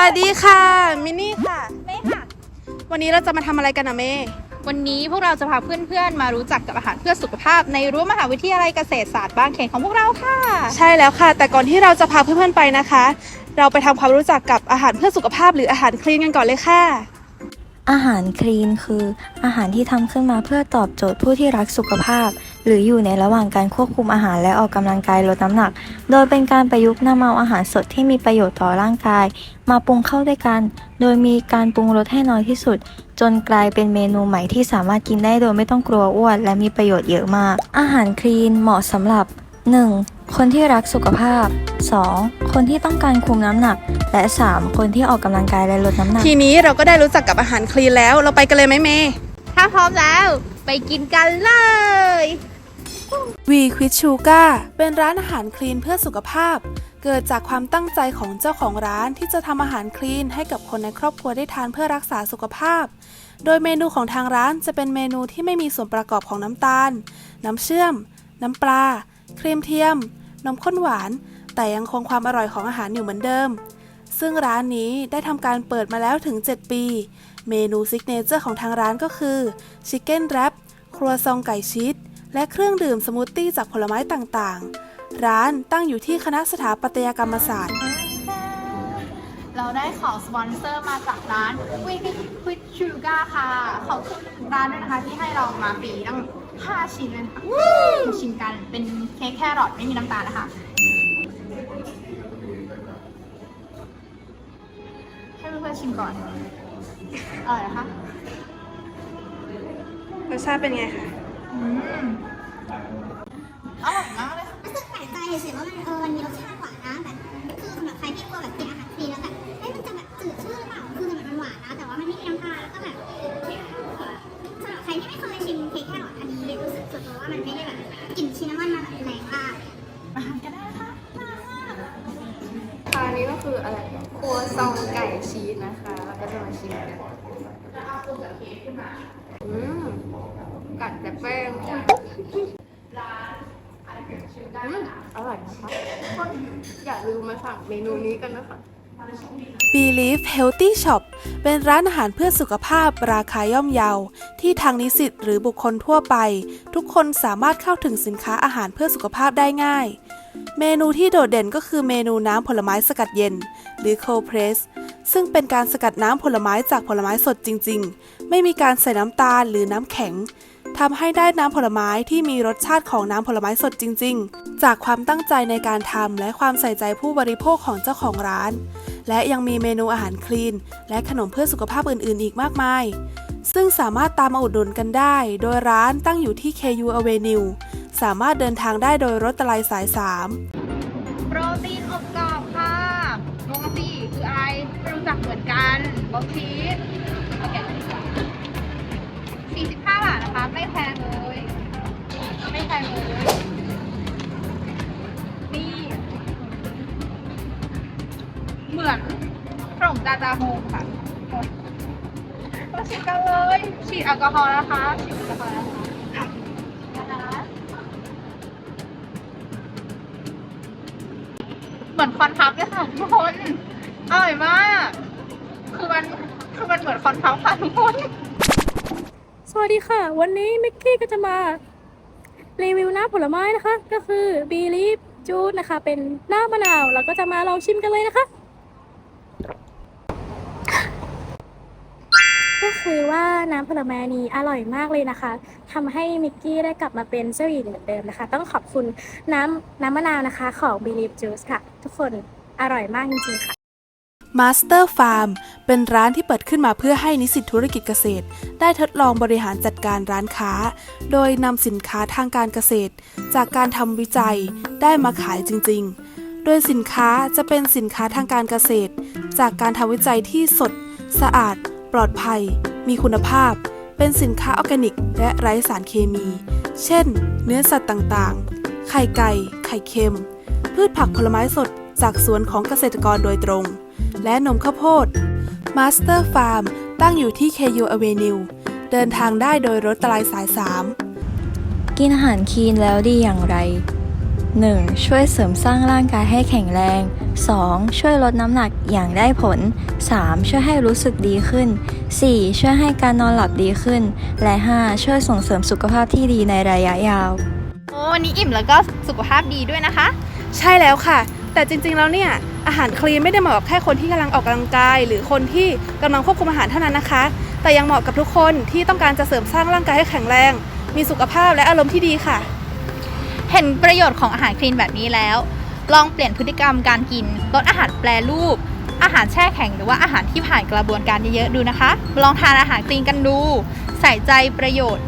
วัสดีค่ะ มินนี่ค่ะ เม่ค่ะ วันนี้เราจะมาทำอะไรกันนะเมย์วันนี้พวกเราจะพาเพื่อนๆ มารู้จักกับอาหารเพื่อสุขภาพ ในรั้วมหาวิทยาลัยเกษตรศาสตร์บางเขนของพวกเราค่ะ ใช่แล้วค่ะ แต่ก่อนที่เราจะพาเพื่อนๆไปนะคะ เราไปทำความรู้จักกับอาหารเพื่อสุขภาพหรืออาหารคลีนกันก่อนเลยค่ะ อาหารคลีนคือ อาหารที่ทำขึ้นมาเพื่อตอบโจทย์ผู้ที่รักสุขภาพ หรืออยู่ในระหว่างการควบคุมอาหารและออกกำลังกายลดน้ำหนัก โดยเป็นการประยุกต์นำเอาอาหารสดที่มีประโยชน์ต่อร่างกาย มาปรุงเข้าด้วยกัน โดยมีการปรุงรสให้น้อยที่สุด จนกลายเป็นเมนูใหม่ที่สามารถกินได้โดยไม่ต้องกลัวอ้วนและมีประโยชน์เยอะมาก อาหารคลีนเหมาะสำหรับ 1. คนที่รักสุขภาพ 2. คนที่ต้องการคุมน้ำหนัก และ 3. คนที่ออกกำลังกายและลดน้ำหนัก ทีนี้เราก็ได้รู้จักกับอาหารคลีนแล้ว เราไปกันเลยไหมเมย์ถ้าพร้อมแล้ว ไปกินกันเลย วีควิชชูก้าเป็นร้านอาหารคลีนเพื่อสุขภาพ เกิดจากความตั้งใจของเจ้าของร้านที่จะทำอาหารคลีนให้กับคนในครอบครัวได้ทานเพื่อรักษาสุขภาพ โดยเมนูของทางร้านจะเป็นเมนูที่ไม่มีส่วนประกอบของน้ำตาล น้ำเชื่อม น้ำปลา ครีมเทียม นมข้นหวาน แต่ยังคงความอร่อยของอาหารอยู่เหมือนเดิม ซึ่งร้านนี้ได้ทำการเปิดมาแล้วถึง 7 ปี เมนูซิกเนเจอร์ของทางร้านก็คือชิคเก้นแรปครัวซองไก่ชีสและเครื่องดื่มสมูทตี้จากผลไม้ต่างๆ ร้านตั้งอยู่ที่คณะสถาปัตยกรรมศาสตร์ เราได้ของสปอนเซอร์มาจากร้านวิกควิดชูการ์ค่ะ ขอบคุณร้านด้วยนะคะที่ให้เรามาฟรีตั้ง5ชิ้นเลยนะคะมาชิมกันเป็นเค้กแครอทไม่มีน้ำตาลนะคะให้เพื่อนๆชิมก่อน อร่อยนะคะรสชาติเป็นไงคะอืมอร่อยมากเลยค่ะรู้สึกแปลกใจเฉยๆว่ามันเออมันมีรสชาติหวานนะแบบคือสำหรับใครที่กลัวแบบกินอาหารคลีนแล้วแบบเอ้ยมันจะแบบจืดชืดหรือเปล่าคือมันมันหวานนะแต่ว่ามันไม่มีน้ำตาลแล้วก็แบบสำหรับใครที่ไม่เคยชิมเค้กแครอทอันนี้รู้สึกส่วนตัวว่ามันไม่ได้แบบกลิ่นชินนามอนมาแบบแรงมากอาหารกันได้นะคะค่ะอันนี้ก็คืออะไรครัวซองไก่ชีสนะคะแล้ว ก็จะมาชิมกันอืมกัดแต่แป้งอืมอร่อยนะคะคนอย่าลืมมาสั่งเมนูนี้กันนะคะ Believe Healthy Shop เป็นร้านอาหารเพื่อสุขภาพราคาย่อมเยา ที่ทางนิสิตหรือบุคคลทั่วไป ทุกคนสามารถเข้าถึงสินค้าอาหารเพื่อสุขภาพได้ง่าย เมนูที่โดดเด่นก็คือเมนูน้ำผลไม้สกัดเย็น หรือ Cold Press ซึ่งเป็นการสกัดน้ำผลไม้จากผลไม้สดจริง ๆ ไม่มีการใส่น้ำตาลหรือน้ำแข็งทำให้ได้น้ำผลไม้ที่มีรสชาติของน้ำผลไม้สดจริง ๆ จากความตั้งใจในการทำและความใส่ใจผู้บริโภคของเจ้าของร้าน และยังมีเมนูอาหารคลีน และขนมเพื่อสุขภาพอื่น ๆ อีกมากมาย ซึ่งสามารถตามมาอุดหนุนกันได้ โดยร้านตั้งอยู่ที่ KU Avenue สามารถเดินทางได้โดยรถตะไลสาย 3 โปรตีนอบกรอบ เหมือนกันบอกชีสโอเค45บาทนะคะ ไม่แพงเลยไม่แพงเลยนี่เหมือนขนมจาจาโฮมค่ะมาชิมกันเลยฉีดแอลกอฮอล์นะคะฉีดแอลกอฮอล์นะคะเหมือนคอนทับเลยค่ะทุกคน อร่อยมาก อนเหมือนคอนทับค่ะทุกคนสวัสดีค่ะ วันนี้มิกกี้ก็จะมารีวิวน้ำผลไม้นะคะ ก็คือบีลีฟจูดนะคะ เป็นน้ำมะนาวเราก็จะมาลองชิมกันเลยนะคะ ก็คือว่าน้ำผลไม้นี้อร่อยมากเลยนะคะทำให้มิกกี้ได้กลับมาเป็นเจ้าหญิงเหมือนเดิมนะคะ ต้องขอบคุณน้ำน้ำมะนาวนะคะ ของ Believe Juice ค่ะ ทุกคนอร่อยมากจริงๆค่ะ Master Farm เป็นร้านที่เปิดขึ้นมาเพื่อให้นิสิตธุรกิจเกษตร ได้ทดลองบริหารจัดการร้านค้า โดยนำสินค้าทางการเกษตร จากการทำวิจัยได้มาขายจริง ๆ โดยสินค้าจะเป็นสินค้าทางการเกษตร จากการทำวิจัยที่สด สะอาด ปลอดภัย มีคุณภาพ เป็นสินค้าออร์แกนิก และไร้สารเคมี เช่น เนื้อสัตว์ต่างๆ ไข่ไก่ ไข่เค็ม พืชผักผลไม้สด จากสวนของเกษตรกรโดยตรง และนมข้าวโพด Master Farm ตั้งอยู่ที่ KU Avenue เดินทางได้โดยรถตะไลสาย 3 กินอาหารคลีนแล้วดีอย่างไร 1. ช่วยเสริมสร้างร่างกายให้แข็งแรง 2. ช่วยลดน้ำหนักอย่างได้ผล 3. ช่วยให้รู้สึกดีขึ้น 4. ช่วยให้การนอนหลับดีขึ้น และ 5. ช่วยส่งเสริมสุขภาพที่ดีในระยะยาวโอ้วันนี้อิ่มแล้วก็สุขภาพดีด้วยนะคะ ใช่แล้วค่ะ แต่จริงๆแล้วเนี่ยอาหารคลีนไม่ได้เหมาะกับแค่คนที่กำลังออกกำลังกาย หรือคนที่กำลังควบคุมอาหารเท่านั้นนะคะ แต่ยังเหมาะกับทุกคนที่ต้องการจะเสริมสร้างร่างกายให้แข็งแรง มีสุขภาพและอารมณ์ที่ดีค่ะ เห็นประโยชน์ของอาหารคลีนแบบนี้แล้ว ลองเปลี่ยนพฤติกรรมการกินลดอาหารแปรรูป อาหารแช่แข็งหรือว่าอาหารที่ผ่านกระบวนการเยอะๆดูนะคะ ลองทานอาหารคลีนกันดู ใส่ใจประโยชน์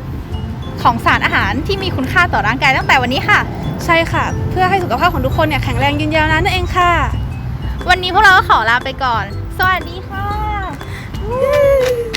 ของสารอาหารที่มีคุณค่าต่อร่างกายตั้งแต่วันนี้ค่ะ ใช่ค่ะ เพื่อให้สุขภาพของทุกคนเนี่ยแข็งแรงยืนยาวนานนั่นเองค่ะ วันนี้พวกเราก็ขอลาไปก่อน สวัสดีค่ะ